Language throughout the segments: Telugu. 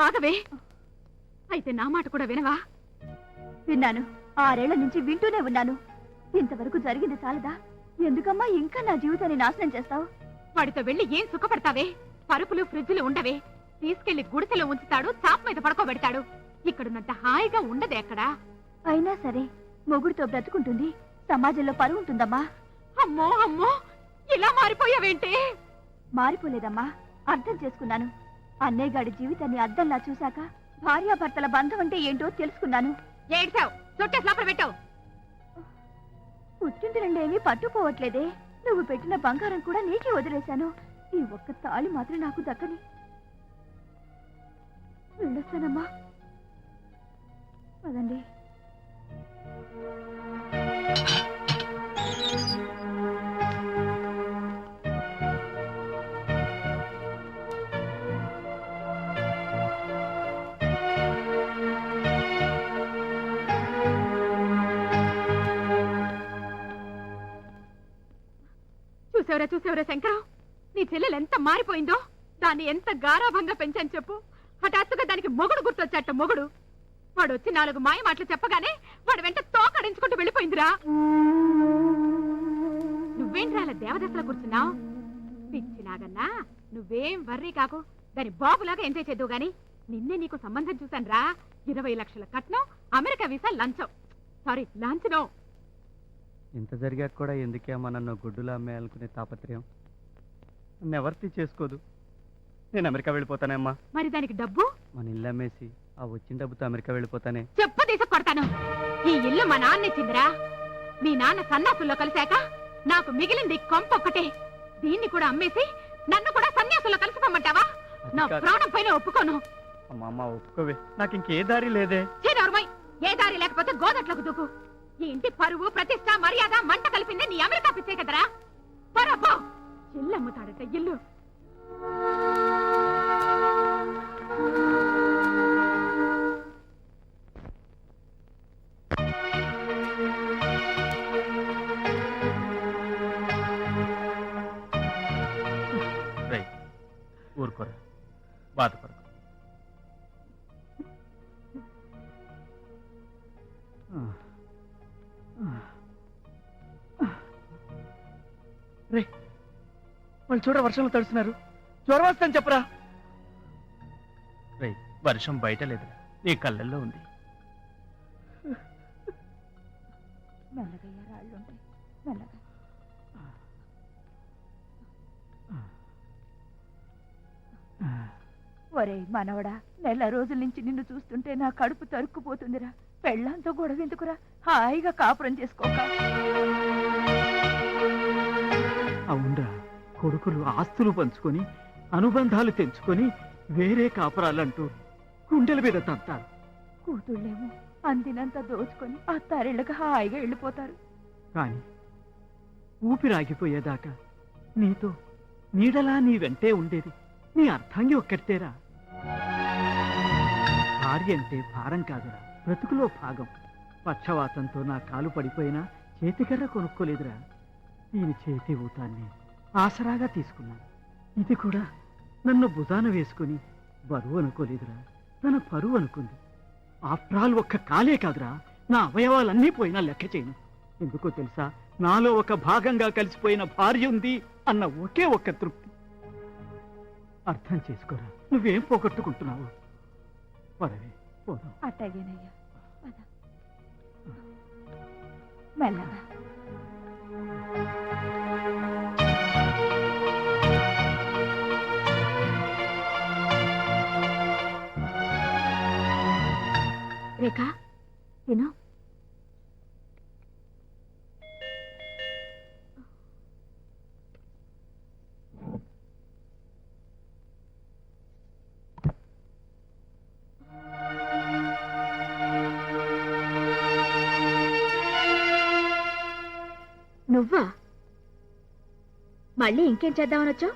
ఆగవే. అయితే నా మాట కూడా వినవా? విన్నాను. ఆరేళ్ళ నుంచి వింటూనే ఉన్నాను. ఇంతవరకు జరిగింది చాలదా? ఎందుకమ్మా ఇంకా నా జీవితాన్ని నాశనం చేస్తావు? వాడితో వెళ్ళి ఏం సుఖపడతావే? పరుపులు ఫ్రిడ్జ్లు ఉండవే. తీసుకెళ్ళి గుడిసెలో ఉంచుతాడు చాప్ మీద పడుకోబెడతాడు. ఇక్కడున్నంత హాయిగా ఉండదే అక్కడ. అయినా సరే మొగుడితో బ్రతుకుంటుంది. సమాజంలో పరువు ఉంటుందమ్మా. అమ్మో అమ్మో! ఇలా మారిపోయావేంటి? మారిపోలేదమ్మా. అర్థం చేసుకున్నాను. అన్నయ్య గాడి జీవితాన్ని అద్దంలా చూశాక భార్యాభర్తల బంధం అంటే ఏంటో తెలుసుకున్నాను. ఏడ్చావు? చుట్టేసి లోపల పెట్టావు పుట్టింటి రెండేమీ పట్టుకోవట్లేదే. నువ్వు పెట్టిన బంగారం కూడా నీకే వదిలేశాను. ఈ ఒక్క తాళి మాత్రం నాకు దక్కని. వెళ్ళొస్తానమ్మా. పదండి. చూసావరా చూసేవరా శంకరం నీ చెల్లెలు ఎంత మారిపోయిందో దాన్ని ఎంత గారాభంగా పెంచాను చెప్పు హఠాత్తుగా దానికి మొగుడు గుర్తొచ్చట మొగుడు వాడు వచ్చి నాలుగు మాయ మాటలు చెప్పగానే వాడు వెంట తోకడించుకుంటూ వెళ్ళిపోయిందిరా నువ్వేంట్రా అలా దేవదశలో కూర్చున్నావు పిచ్చిలాగన్నా నువ్వేం వర్రీ కాకు దాని బాబులాగా ఎంజాయ్ చేద్దావు గాని నిన్నే నీకు సంబంధం చూశాను రా ఇరవై లక్షల కట్నం అమెరికా వీసా లంచం సారీ లాంఛనం ఇంత జరిగాక కూడా ఎందుకే నన్ను గుడ్డులా అమ్మేయాలనుకునే తాపత్రయం? ఎవరిది చేసుకోదు. నేను అమెరికా వెళ్ళిపోతానేమ్మా. మరి దానికి డబ్బు? మన ఇల్లు అమ్మేసి ఆ వచ్చిన డబ్బుతో అమెరికా వెళ్ళిపోతానే. చెప్పు తీసి కొడతాను. ఈ ఇల్లు మా నాన్న ఇచ్చిందిరా. మీ నాన్న సన్యాసుల్లో కలిశాక నాకు మిగిలింది కొంప ఒక్కటే. దీన్ని కూడా అమ్మేసి నన్ను కూడా సన్యాసుల్లో కలిసిపోమంటావా అది నా. ప్రాణం పైన ఒప్పుకోను. అమ్మ అమ్మ ఒప్పుకోవే. నాకు ఇంకే దారి లేదే. ఏ దారి లేకపోతే గోదట్లకు దూకు. ఈ ఇంటి పరువు ప్రతిష్ట మర్యాద మంట కలిపింది నీ అమెరికా పిచ్చే కదరా పరపో! ఇల్లు అమ్ముతాడట ఇల్లు. వాళ్ళు చూడ వర్షంలో తడుస్తున్నారు. జ్వరం వస్తాను చెప్పరా. రే వర్షం బయట లేదు నీ కళ్ళల్లో ఉంది. మెల్లగయ్యా రాళ్ళుంటాయి మెల్లగా ఒరే మనవడా నెల రోజుల నుంచి నిన్ను చూస్తుంటే నా కడుపు తరుక్కుపోతుందిరా. పెళ్ళంతో గొడవ ఎందుకురా? హాయిగా కాపురం చేసుకోక. అవునరా. కొడుకులు ఆస్తులు పంచుకొని అనుబంధాలు తెంచుకొని వేరే కాపురాలంటూ గుండెల మీద తంతారు. కూతుళ్ళేమో అందినంత దోచుకొని అత్తారిళ్ళకి హాయిగా వెళ్ళిపోతారు. కాని ఊపిరాగిపోయేదాకా నీతో నీడలా నీ వెంటే ఉండేది. నీ అర్థంగి ఒక్కటేరా భార్య అంటే భారం కాదురా బ్రతుకులో భాగం. పక్షవాతంతో నా కాలు పడిపోయినా చేతికర్ర కొనుక్కోలేదురా. దీని చేతి ఊతాన్ని ఆసరాగా తీసుకున్నాను. ఇది కూడా నన్ను భుజాన వేసుకుని బరువు అనుకోలేదురా. తన పరువు అనుకుంది. ఆఫ్టర్ ఆల్ ఒక్క కాలే కాదురా. నా అవయవాలన్నీ పోయినా లెక్క చేయను. ఎందుకో తెలుసా? నాలో ఒక భాగంగా కలిసిపోయిన భార్య ఉంది అన్న ఒకే ఒక్క తృప్తి. అర్థం చేసుకోరా. నువ్వేం పోగొట్టుకుంటున్నావు? పదవి పోదాం. అట్టగేనయ్యా మెల్లగా రేఖ తిను నువ్వా? మళ్ళీ ఇంకేం చేద్దామని వచ్చావు?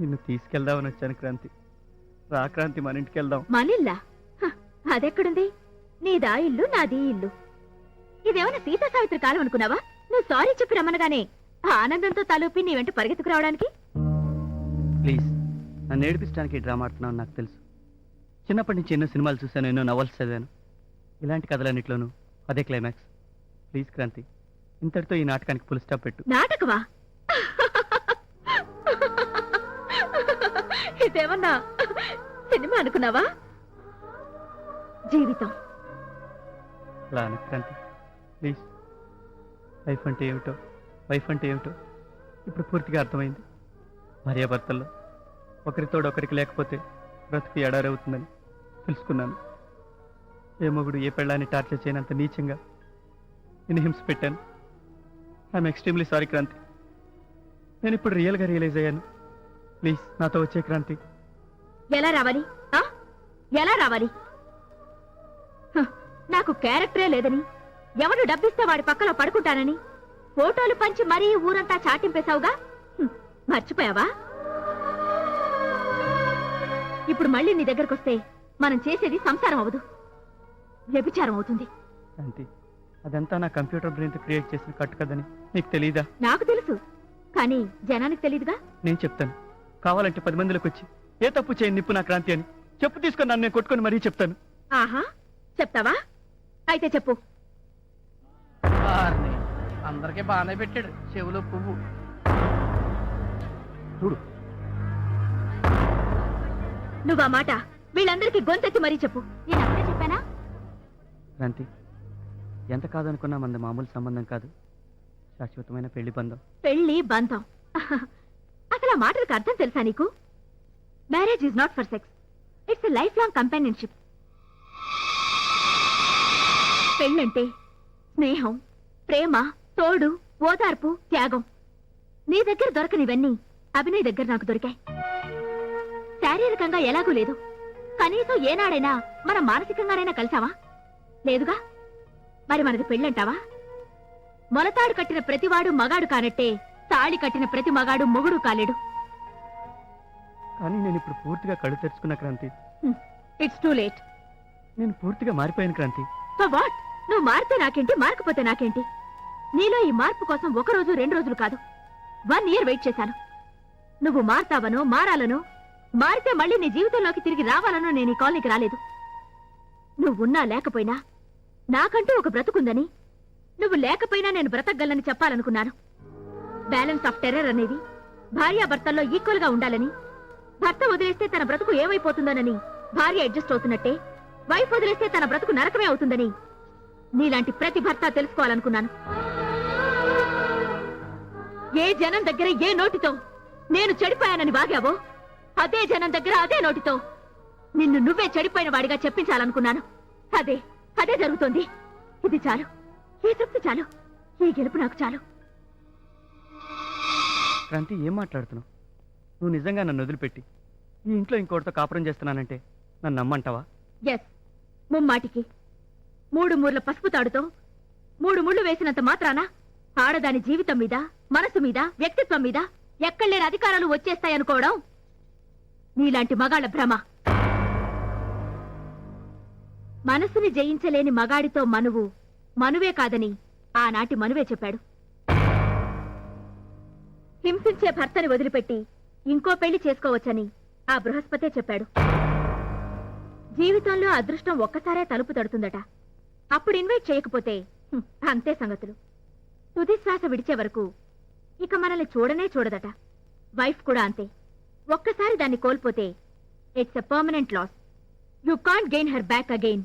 నిన్ను తీసుకెళ్దామని వచ్చాను క్రాంతి. రా క్రాంతి మన ఇంటికి వెళ్దాం. మనిల్లా అదెక్కడుంది? నీదా ఇల్లు నాది ఇల్లు. ఇదేమైనా సీతా సావిత్రి కాలం అనుకున్నావా? నువ్వు సారీ చెప్పి రమ్మనగానే ఆ ఆనందంతో తలూపి నీ వెంట పరిగెత్తుకు రావడానికి? ప్లీజ్ నన్ను ఏడిపించడానికి డ్రామా ఆడుతున్నావు నాకు తెలుసు. చిన్నప్పటి నుంచి ఎన్నో సినిమాలు చూశాను ఎన్నో నవల్స్ చదివాను. ఇలాంటి కథలన్నిట్లోనూ అదే క్లైమాక్స్. ప్లీజ్ క్రాంతి ఇంతటితో ఈ నాటకానికి ఫుల్ స్టాప్ పెట్టు. నాటకమా? ఇదేమన్నా సినిమా అనుకున్నావా? జీవితం. అలా ప్లీజ్. లైఫ్ అంటే ఏమిటో వైఫ్ అంటే ఏమిటో ఇప్పుడు పూర్తిగా అర్థమైంది. భార్యాభర్తల్లో ఒకరితోడు ఒకరికి లేకపోతే బ్రతుకు ఎడారి అవుతుందని తెలుసుకున్నాను. ఏ మొగుడు ఏ పెళ్ళాన్ని టార్చర్ చేయనంత నీచంగా నేను హింస పెట్టాను. I'm extremely sorry Kranthi. నేను ఇప్పుడు రియల్గా రియలైజ్ అయ్యాను. ప్లీజ్ నాతో వచ్చే క్రాంతి. ఎలా రావాలి? ఆ? ఎలా రావాలి? నాకు క్యారెక్టరే లేదని. ఎవడు డబ్బిస్తే వాడి పక్కలో పడుకుంటానని. ఫోటోలు పంచి మరీ ఊరంతా చాటింపేశావుగా? మర్చిపోయావా? ఇప్పుడు మళ్ళీ నీ దగ్గరకొస్తే మనం చేసేది సంసారం అవదు వ్యభిచారం అవుతుంది. అదంతా నా కంప్యూటర్ బ్రెయిన్తో క్రియేట్ చేసిన కట్టు కదని నీకు తెలీదా? నాకు తెలుసు. కానీ జనానికి తెలీదుగా? నేను చెప్తాను. కావాలంటే పది మందిలోకి వచ్చి ఏ తప్పు చేయని నిప్పు నా క్రాంతి అని. చెప్పు తీసుకొని నన్ను నేను కొట్టుకొని మరీ చెప్తాను. ఆహా చెప్తావా? అయితే చెప్పు. వారిని అందరికీ బాగానే పెట్టాడు. చెవులో పువ్వు. చూడు. నువ్వా మాట వీళ్ళందరికీ గొంతెత్తి మరీ చెప్పు. నేను అప్పుడే చెప్పానా? క్రాంతి ఎంత కాదనుకున్నా మంది మామూలు సంబంధం కాదు. శాశ్వతమైన పెళ్ళి బంధం. పెళ్ళి బంధం. అసలు ఆ మాటలకు అర్థం తెలుసా నీకు? Marriage is not for sex it's life long companionship పెళ్ళంటే స్నేహం ప్రేమ తోడు ఓదార్పు త్యాగం. నీ దగ్గర దొరకనివన్నీ అభినయ్ దగ్గర నాకు దొరికాయి. శారీరకంగా ఎలాగూ లేదు. కనీసం ఏనాడైనా మనం మానసికంగానైనా కలిసావా లేదుగా? మరి మనది పెళ్ళంటావా? మొలతాడు కట్టిన ప్రతివాడు మగాడు కానట్టే తాళి కట్టిన ప్రతి మగాడు మొగుడు కాలేడు. కానీ నేను ఇప్పుడు పూర్తిగా కళ్ళు తెరుచుకున్న క్రాంతి. ఇట్స్ టూ లేట్ నేను పూర్తిగా మారిపోయాను క్రాంతి. వాట్ నువ్వు మారితే నాకేంటి మారకపోతే నాకేంటి? నీలో ఈ మార్పు కోసం ఒక రోజు రెండు రోజులు కాదు. వన్ ఇయర్ వెయిట్ చేశాను. నువ్వు మారతావనో మారాలనో మారితే మళ్ళీ నీ జీవితంలోకి తిరిగి రావాలనో నేను ఈ కాలనీకి రాలేదు. నువ్వున్నా లేకపోయినా నాకంటూ ఒక బ్రతుకుందని నువ్వు లేకపోయినా నేను బ్రతకగలని చెప్పాలనుకున్నాను. బ్యాలెన్స్ ఆఫ్ టెర్రర్ అనేది భార్యాభర్తల్లో ఈక్వల్గా ఉండాలని భర్త వదిలేస్తే తన బ్రతుకు ఏమైపోతుందోనని భార్య అడ్జస్ట్ అవుతున్నట్టే వైఫ్ వదిలేస్తే తన బ్రతుకు నరకమే అవుతుందని నీలాంటి ప్రతి భర్త తెలుసుకోవాలనుకున్నాను. ఏ జనం దగ్గర ఏ నోటితో నేను చెడిపోయానని వాగావో అదే జనం దగ్గర అదే నోటితో నిన్ను నువ్వే చెడిపోయిన వాడిగా చెప్పించాలనుకున్నాను. అదే అదే జరుగుతోంది. ఇది చాలు. ఈ తృప్తి చాలు. ఈ గెలుపు నాకు చాలు. క్రాంతి ఏం మాట్లాడుతున్నావు? నువ్వు నిజంగా నన్ను వదిలిపెట్టి ఈ ఇంట్లో ఇంకోటితో కాపురం చేస్తున్నానంటే నన్ను నమ్మంటావా? ఎస్ ముమ్మాటికి. మూడు మూర్ల పసుపు తాడుతో మూడు ముళ్ళు వేసినంత మాత్రాన ఆడదాని జీవితం మీద మనసు మీద వ్యక్తిత్వం మీద ఎక్కడలేని అధికారాలు వచ్చేస్తాయనుకోవడం నీలాంటి మగాళ్ళ భ్రమ. మనసుని జయించలేని మగాడితో మనువు మనువే కాదని ఆనాటి మనువే చెప్పాడు. హింసించే భర్తని వదిలిపెట్టి ఇంకో పెళ్ళి చేసుకోవచ్చని ఆ బృహస్పతే చెప్పాడు. జీవితంలో అదృష్టం ఒక్కసారే తలుపు తడుతుందట. అప్పుడు ఇన్వైట్ చేయకపోతే అంతే సంగతులు. తుది శ్వాస విడిచే వరకు ఇక మనల్ని చూడనే చూడదట. వైఫ్ కూడా అంతే. ఒక్కసారి దాన్ని కోల్పోతే it's a permanent loss you can't gain her back again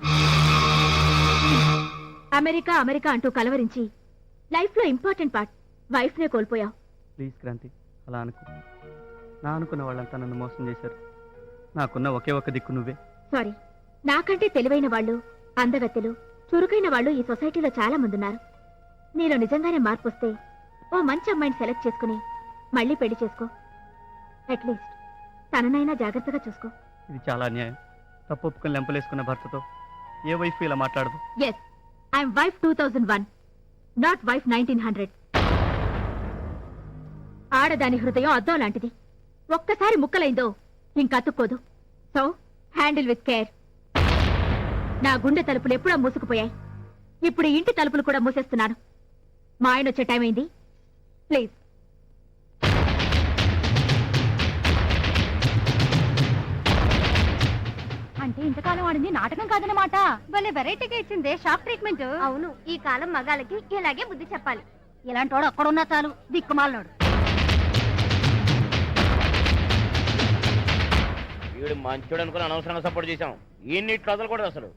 America America అంటూ కలవరించి లైఫ్లో ఇంపార్టెంట్ పార్ట్ వైఫ్ నే కోల్పోయావు. ప్లీజ్ క్రాంతి అలా అనుకో. నా అనుకున్న వాళ్ళంతా నన్ను మోసం చేశారు. నాకున్న ఒకే ఒక్క దిక్కు నువ్వే. సారీ నాకంటే తెలివైన వాళ్ళు అందగత్తెలు చురుకైన వాళ్ళు ఈ సొసైటీలో చాలా మంది ఉన్నారు. నీలో నిజంగానే మార్పు వస్తే ఓ మంచి అమ్మాయిని సెలెక్ట్ చేసుకుని మళ్ళీ పెళ్ళి చేసుకో. అట్లీస్ట్ తననైనా జాగ్రత్తగా చూసుకో. ఇది చాలా అన్యాయం. తప్పు ఒప్పుకొని లెంపలేసుకున్న భర్తతో ఏ వైఫ్ ఇలా మాట్లాడదు? Yes I'm wife two thousand one not wife nineteen hundred ఆడదాని హృదయం అద్దం లాంటిది. ఒక్కసారి ముక్కలైందో ఇంకతుక్కోదు సో హ్యాండిల్ విత్ కేర్ నా గుండె తలుపులు ఎప్పుడో మూసుకుపోయాయి. ఇప్పుడు ఇంటి తలుపులు కూడా మూసేస్తున్నాను. మా ఆయన వచ్చే టైం అయింది. ప్లీజ్. అంటే ఇంత ఆడింది నాటకం కాదనమాట భలే వెరైటీగా ఇచ్చిందే షాక్ ట్రీట్మెంట్. అవును ఈ కాలం మగాళ్ళకి ఇలాగే బుద్ధి చెప్పాలి. ఇలాంటి వాడు ఒక్కడున్నా చాలు దిక్కుమాలనాడు. వీడు మంచోడు అనుకుని అనవసరంగా సపోర్ట్ చేశాం. ఈ నీటిలో వదలకూడదు అసలు.